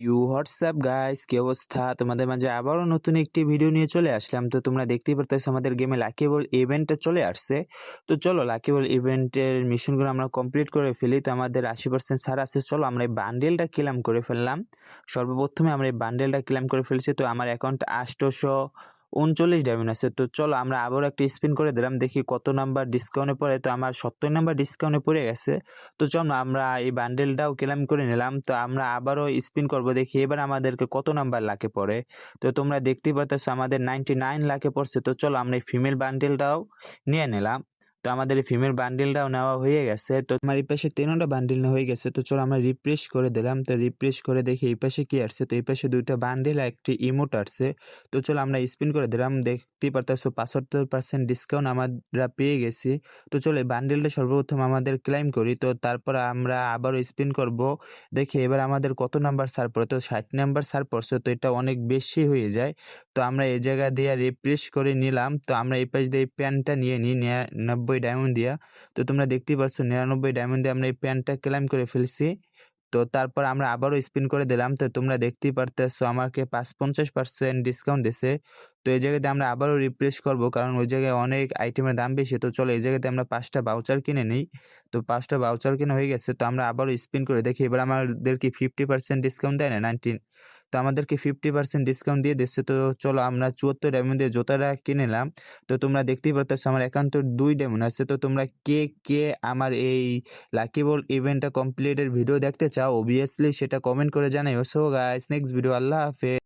You WhatsApp guys, কি অবস্থা? তোমাদের মাঝে আবারও নতুন একটি ভিডিও নিয়ে চলে আসলাম। তো তোমরা দেখতেই পারতেছো আমাদের গেমে লাকিবল ইভেন্টটা চলে আসছে। তো চলো লাকিবল ইভেন্টের মিশনগুলো আমরা কমপ্লিট করে ফেলি। তো আমাদের আশি পার্সেন্ট সার আছে। চলো আমরা এই বান্ডেলটা ক্লাম করে ফেললাম। সর্বপ্রথমে আমরা এই বান্ডেলটা ক্লাম করে ফেলছি। তো আমার অ্যাকাউন্ট আষ্টশো উনচল্লিশ ডায়মন্ড আছে। তো চলো আমরা আবারও একটা স্পিন করে দিলাম, দেখি কত নাম্বার ডিসকাউন্টে পড়ে। তো আমার সত্তর নাম্বার ডিসকাউন্টে পড়ে গেছে। তো চলো আমরা এই বান্ডেলটাও ক্লেম করে নিলাম। তো আমরা আবারও স্পিন করব, দেখি এবার আমাদেরকে কত নাম্বার লাখে পড়ে। তো তোমরা দেখতেই পাচ্ছ আমাদের নাইনটি নাইন লাখে পড়ছে। তো চলো আমরা এই ফিমেল বান্ডেলটাও নিয়ে নিলাম। তো আমাদের এই ফিমেল বান্ডেলটাও নেওয়া হয়ে গেছে। তো আমার এই পাশে তেরোটা বান্ডিল নেওয়া হয়ে গেছে। তো চলো আমরা রিফ্রেশ করে দিলাম। তো রিফ্রেশ করে দেখি এই পাশে কি আসছে। তো এই পাশে দুইটা বান্ডিল আর একটি ইমোট আসছে। তো চলো আমরা স্পিন করে দিলাম। দেখতেই পারতেছো পঁচাত্তর পার্সেন্ট ডিসকাউন্ট আমরা পেয়ে গেছি। তো চলো এই বান্ডিলটা সর্বপ্রথম আমাদের ক্লাইম করি। তো তারপর আমরা আবারও স্পিন করব। দেখি এবার আমাদের কত নাম্বার সার পড়ে। তো ষাট নাম্বার সার পড়ছে। তো এটা অনেক বেশি হয়ে যায়। তো আমরা এই জায়গা দিয়ে রিফ্রেশ করে নিলাম। তো আমরা এই পাশ দিয়ে এই প্যান্টটা নিয়ে নিই। নিরানব্বই ডায়মন্ড দিয়া। তো তোমরা দেখতেই পাচ্ছ নিরানব্বই ডায়মন্ড দিয়ে আমরা এই প্যান্টটা ক্লাইম করে ফেলছি। তো তারপর আমরা আবারও স্পিন করে দিলাম। তো তোমরা দেখতেই পারতেছো আমাকে পাঁচ পঞ্চাশ পার্সেন্ট ডিসকাউন্ট দিছে। তো এই জায়গাতে আমরা আবারও রিপ্লেস করব কারণ ওই জায়গায় অনেক আইটেমের দাম বেশি। তো চলো এই জায়গাতে আমরা পাঁচটা বাউচার কিনে নিই। তো পাঁচটা বাউচার কিনে হয়ে গেছে। তো আমরা আবারও স্পিন করে দেখি। এবার আমাদেরকে ফিফটি পার্সেন্ট ডিসকাউন্ট দেয় না? নাইনটিন তো আমাদেরকে ফিফটি পার্সেন্ট ডিসকাউন্ট দিয়ে দিচ্ছে। তো চলো আমরা চুয়াত্তর ডায়মন্ড দিয়ে জোতাটা কিনে নিলাম। তো তোমরা দেখতেই পারতেছো আমার একান্ত দুই ডায়মন্ড আছে। তো তোমরা কে কে আমার এই লাকি বল ইভেন্টটা কমপ্লিটের ভিডিও দেখতে চাও? অবভিয়াসলি সেটা কমেন্ট করে জানাই সো গাইস নেক্সট ভিডিও আল্লাহ হাফেজ।